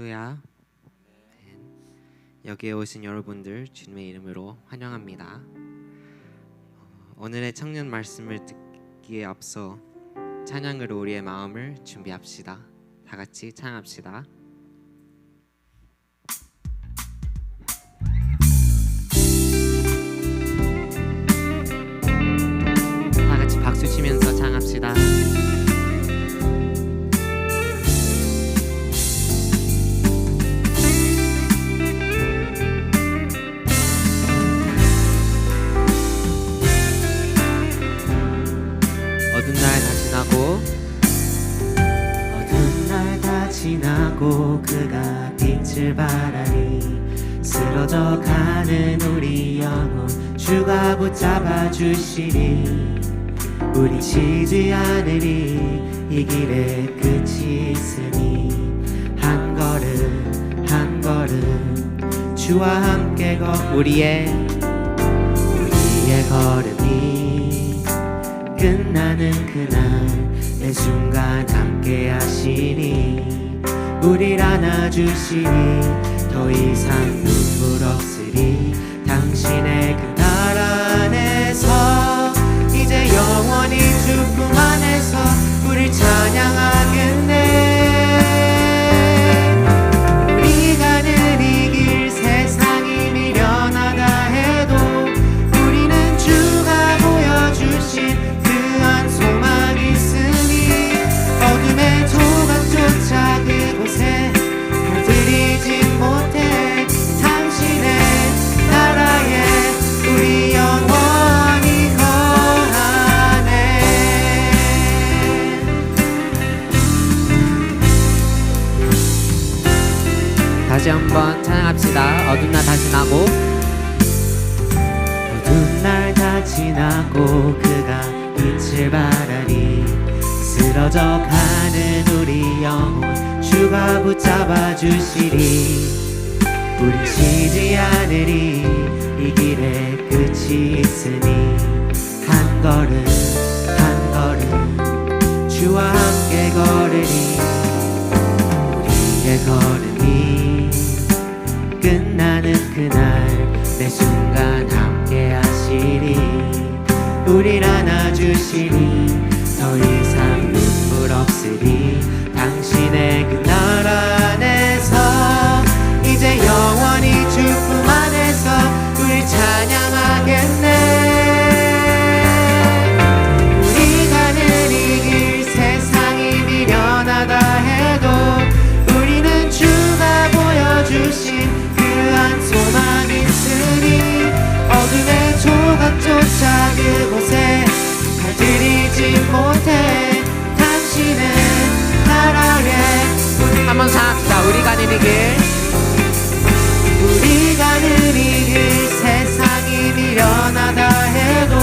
할렐루야. 여기에 오신 여러분들 주님의 이름으로 환영합니다. 어, 오늘의 청년 말씀을 듣기에 앞서 찬양으로 우리의 마음을 준비합시다. 다 같이 찬양합시다. 다 지지 않으리 이 길에 끝이 있으니 한 걸음 한 걸음 주와 함께 걷 우리의 우리의 걸음이 끝나는 그날 내 순간 함께 하시니 우릴 안아주시니 더 이상 눈물 없으리 당신의 그 우 합시다. 어두운 날다 지나고 어두운 날다 지나고 그가 빛을 발하니 쓰러져 가는 우리 영혼 주가 붙잡아 주시리 우리 쉬지 않으리 이 길에 끝이 있으니 한 걸음 한 걸음 주와 함께 걸으니 우리 우릴 안아주시니 더 이상 눈물 없으리 당신의 그 나라 우리 가는 이 길. 우리 가는 이길 세상이 미련하다 해도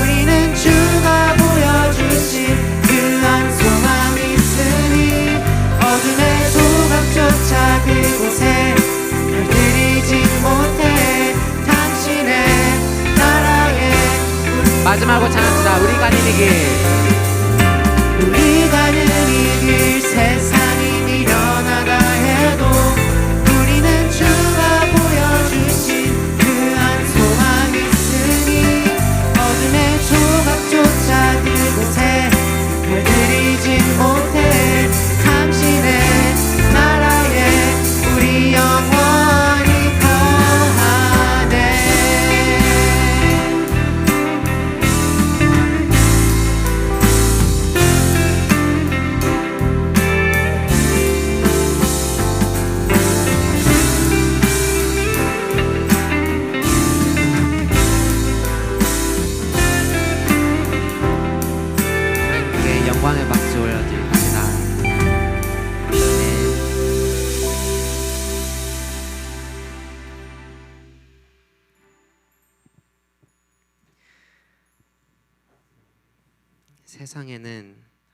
우리는 주가 보여주신 그한 소망 있으니 어둠의 조각조차 그곳에 들이지 못해 당신의 나라에 마지막으로 찬양합시다. 우리 가는 이 길. 우리 가는 이길 세상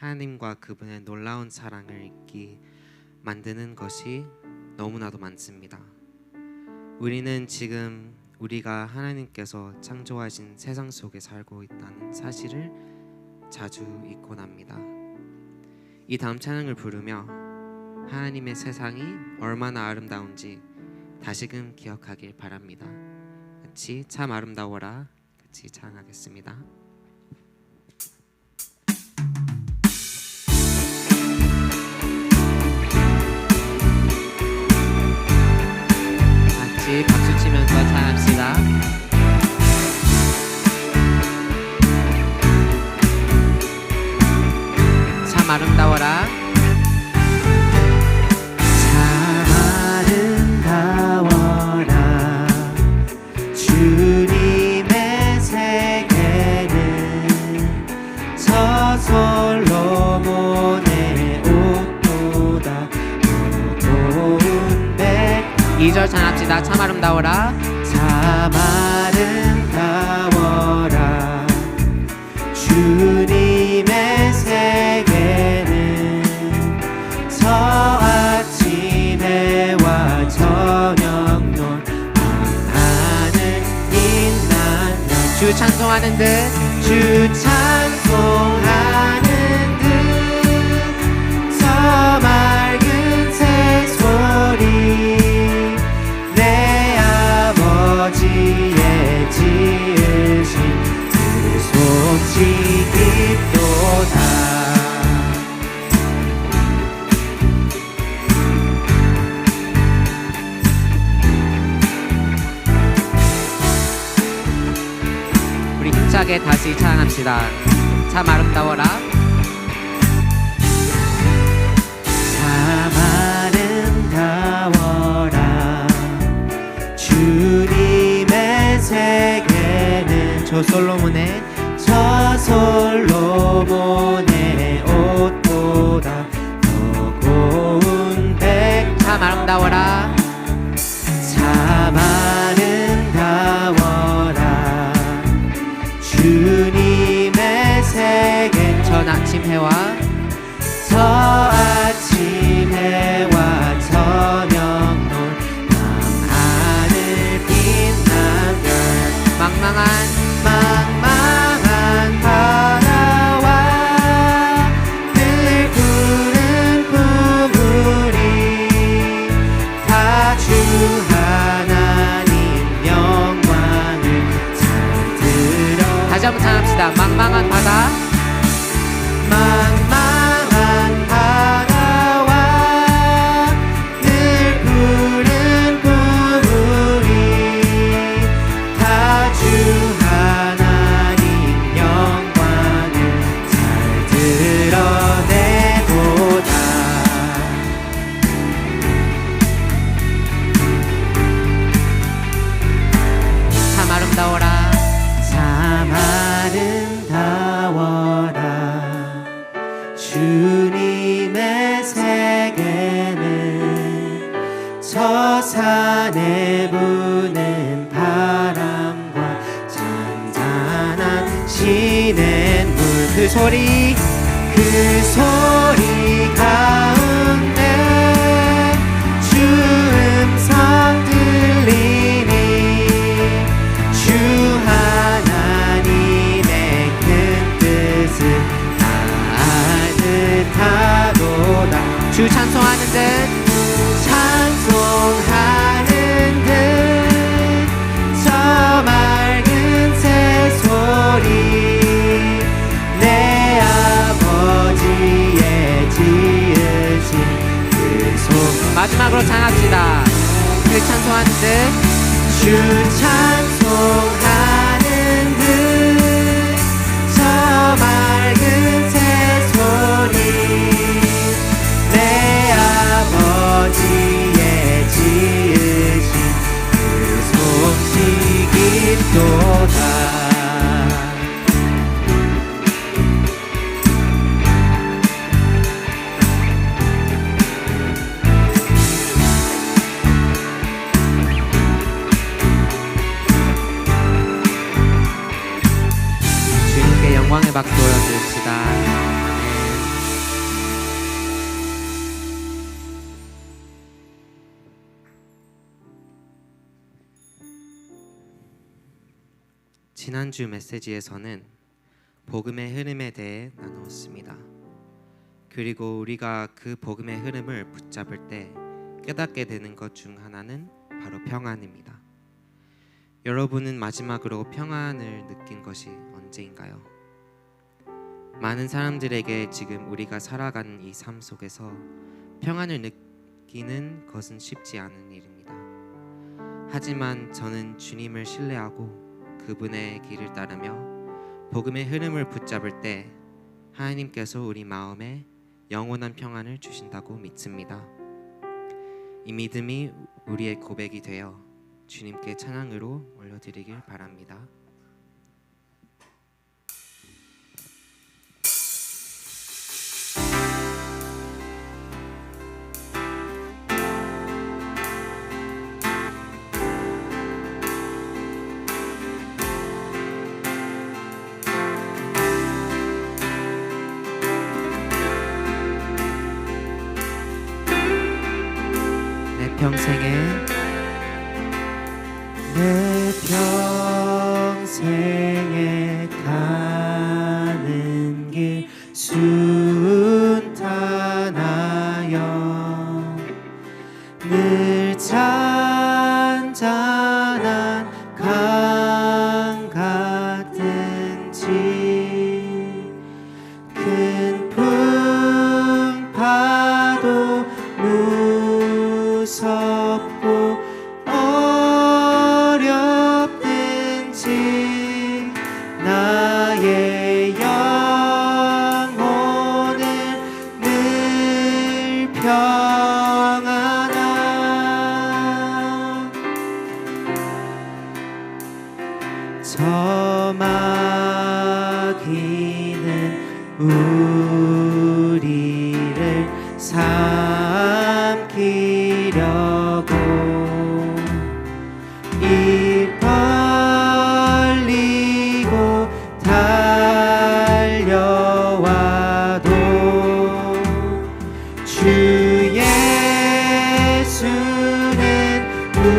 하나님과 그분의 놀라운 사랑을 잊기 만드는 것이 너무나도 많습니다. 우리는 지금 우리가 하나님께서 창조하신 세상 속에 살고 있다는 사실을 자주 잊곤 합니다. 이 다음 찬양을 부르며 하나님의 세상이 얼마나 아름다운지 다시금 기억하길 바랍니다. 같이 참 아름다워라 같이 찬양하겠습니다. 같이 박수 치면서 잘합시다. 참 아름다워라. 같이 합시다. 참 아름다워라. 참 아름다워라. 주님의 세계는 저 아침에와 저녁도 밤하는 인난 주 찬송하는 듯주 찬송 힘차게 다시 찬양합시다. 참 아름다워라. 참 아름다워라. 주님의 세계는 저 솔로몬의 저 솔. 만망한 바다. 찬양으로 찬합시다. 그 찬송하는 듯주 찬. 지난주 메시지에서는 복음의 흐름에 대해 나누었습니다. 그리고 우리가 그 복음의 흐름을 붙잡을 때 깨닫게 되는 것 중 하나는 바로 평안입니다. 여러분은 마지막으로 평안을 느낀 것이 언제인가요? 많은 사람들에게 지금 우리가 살아가는 이 삶 속에서 평안을 느끼는 것은 쉽지 않은 일입니다. 하지만 저는 주님을 신뢰하고 그분의 길을 따르며 복음의 흐름을 붙잡을 때 하나님께서 우리 마음에 영원한 평안을 주신다고 믿습니다. 이 믿음이 우리의 고백이 되어 주님께 찬양으로 올려드리길 바랍니다. 늘 잔잔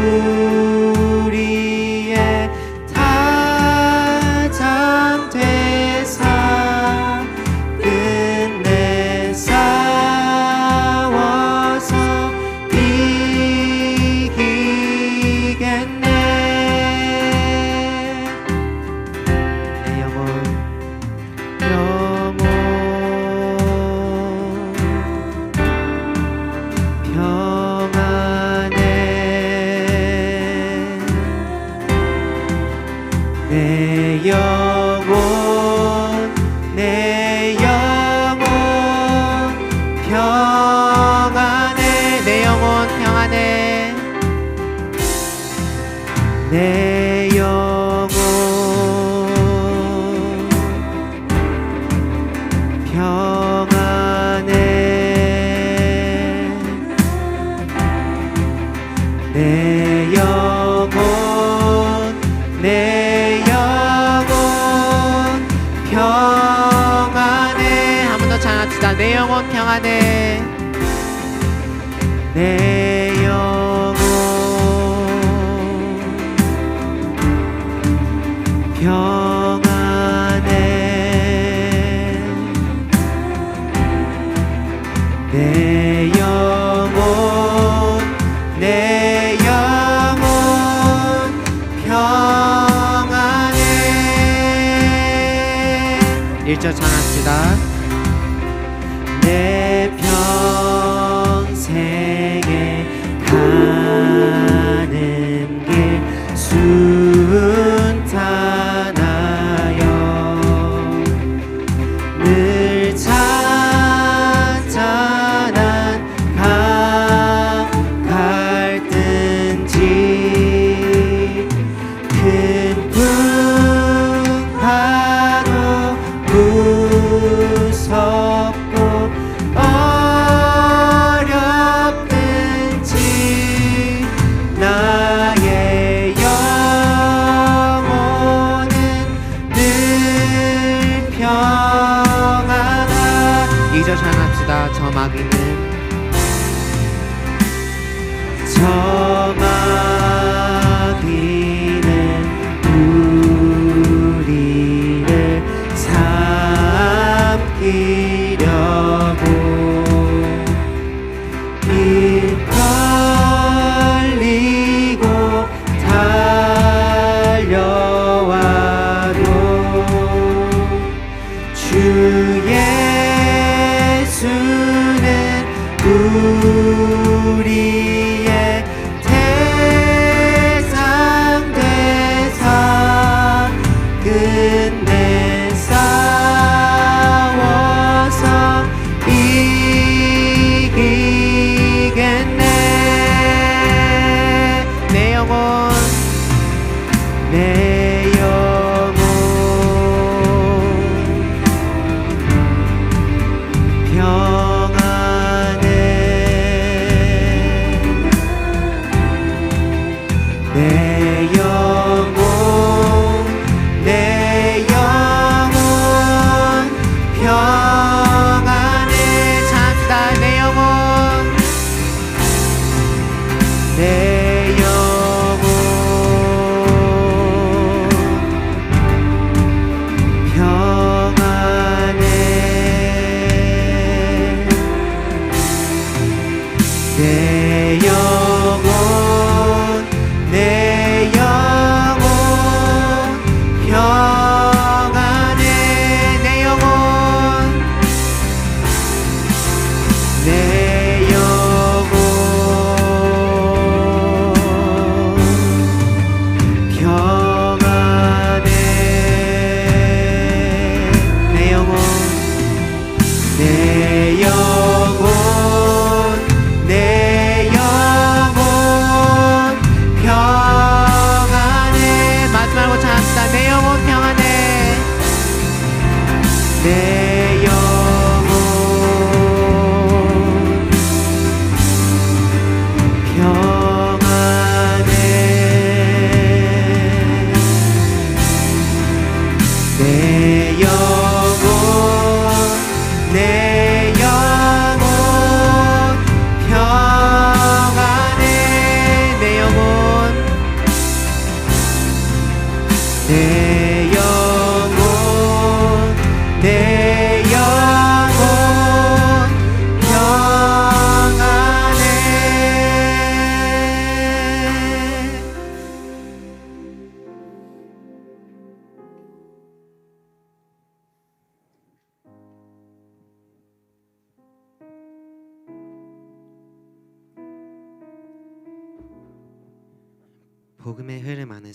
you. 내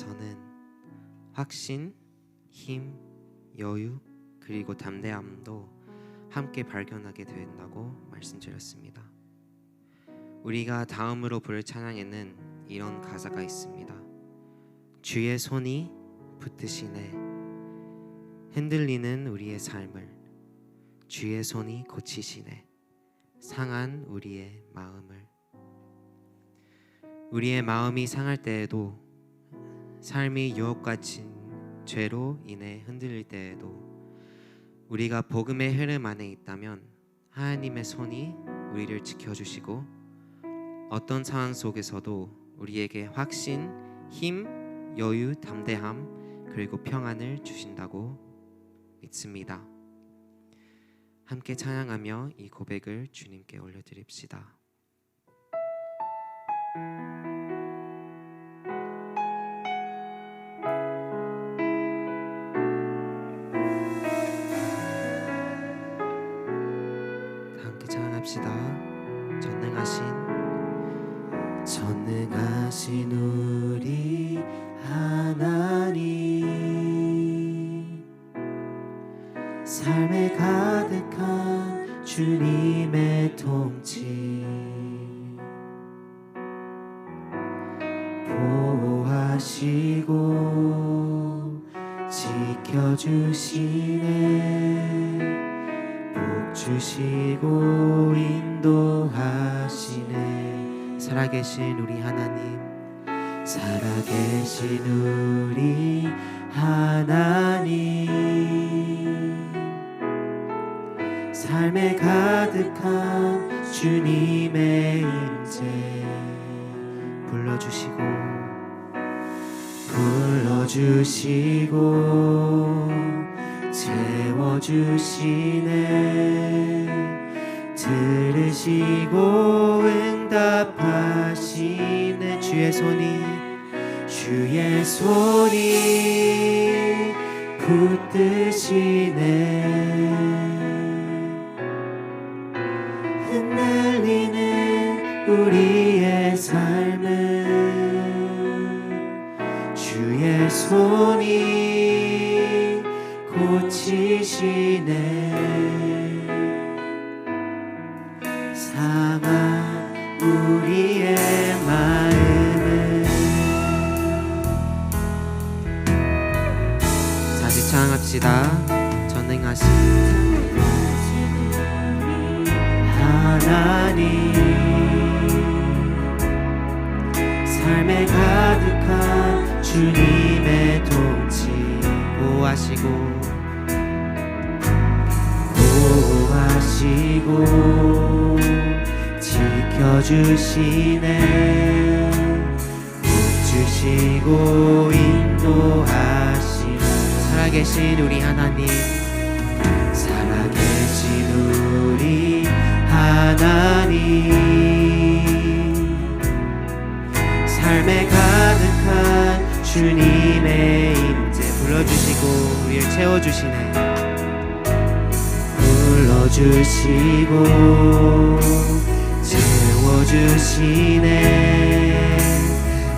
안에서는 확신, 힘, 여유, 그리고 담대함도 함께 발견하게 된다고 말씀드렸습니다. 우리가 다음으로 부를 찬양에는 이런 가사가 있습니다. 주의 손이 붙드시네 흔들리는 우리의 삶을 주의 손이 고치시네 상한 우리의 마음을 우리의 마음이 상할 때에도 삶이 유혹같은 죄로 인해 흔들릴 때에도 우리가 복음의 흐름 안에 있다면 하나님의 손이 우리를 지켜주시고 어떤 상황 속에서도 우리에게 확신, 힘, 여유, 담대함 그리고 평안을 주신다고 믿습니다. 함께 찬양하며 이 고백을 주님께 올려드립시다. 다 가득한 주님의 임재 불러주시고 불러주시고 채워주시네. 들으시고 응답하시네. 주의 손이 주의 손이 붙드시네 전능하신 하나님. 삶에 가득한 주님의 통치 보호하시고 보호하시고 지켜주시네. 불러주시고 인도하시는 살아계신 우리 하나님 하나님. 삶에 가득한 주님의 임재 불러주시고 우리를 채워주시네. 불러주시고 채워주시네.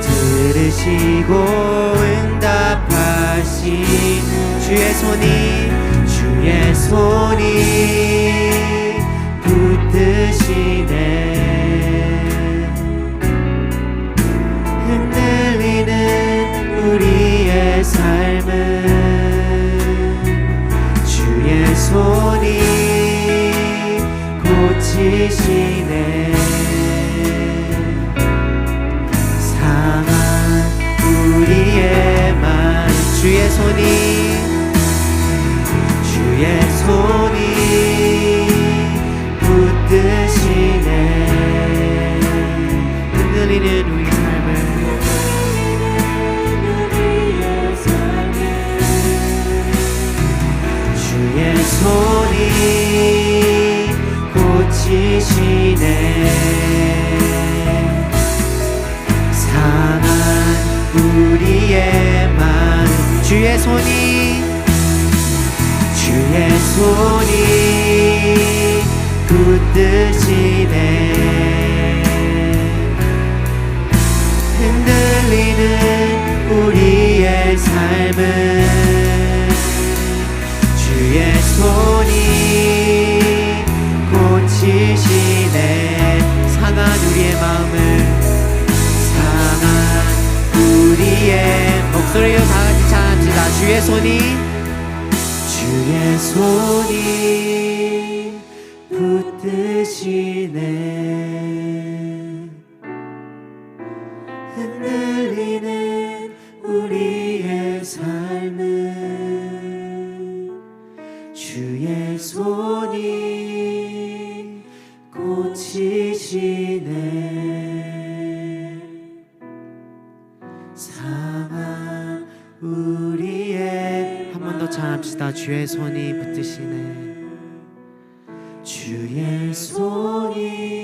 들으시고 응답하시는 주의 손이 주의 손이 우리 삶을 주의 손이 고치시네. 상한 우리의 마음 주의 손이 주의 손이 붙드시네 주의 손이 고치시네. 상한 우리의 마음을 상한 우리의 목소리로 다 같이 찬합시다. 주의 손이 주의 손이 붙드시 고치시네. 상한 우리의 한 번 더 찬합시다. 주의 손이 붙드시네. 주의 손이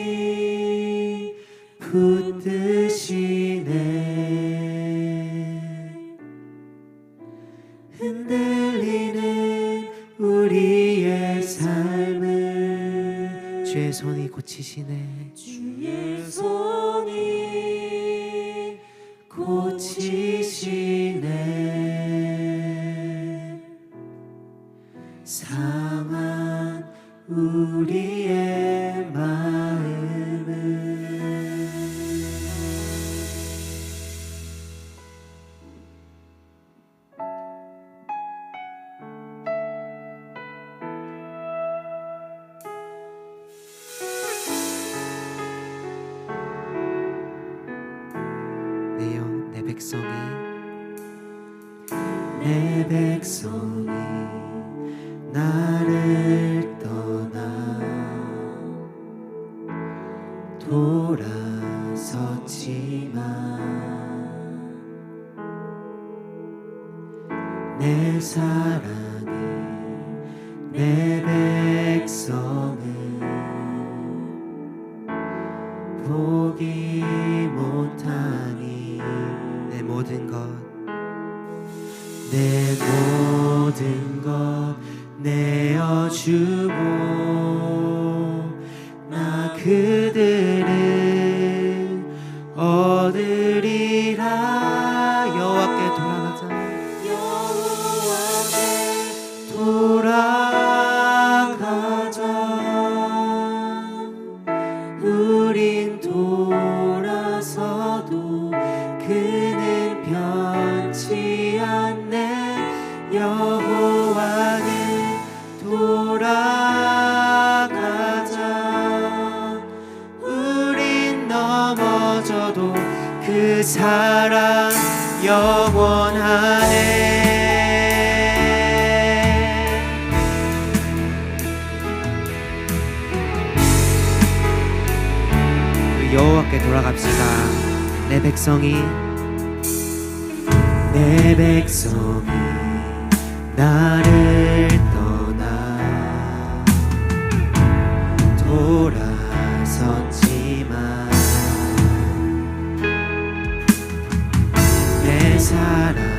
백성이 내 백성이 나를 떠나 돌아섰지만 내 사랑 백성이 내 백성이 나를 떠나 돌아섰지만 내 사랑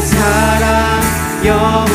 사랑 영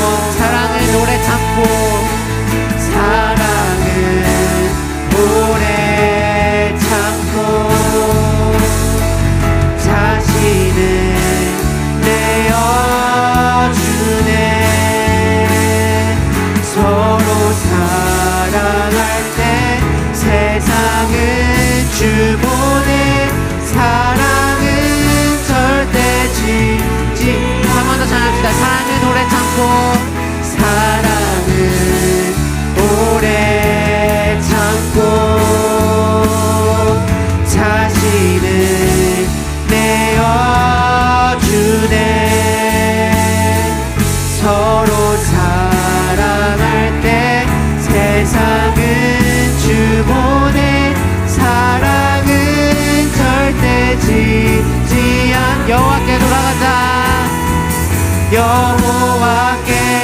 여호와께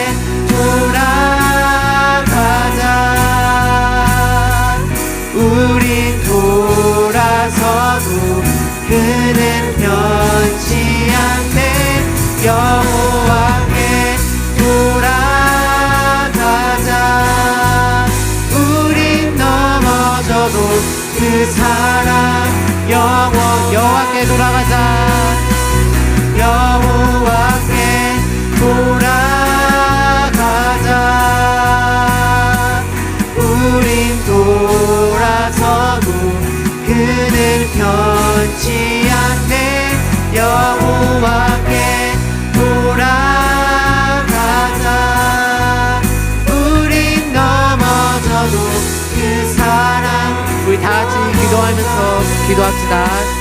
기도합시다.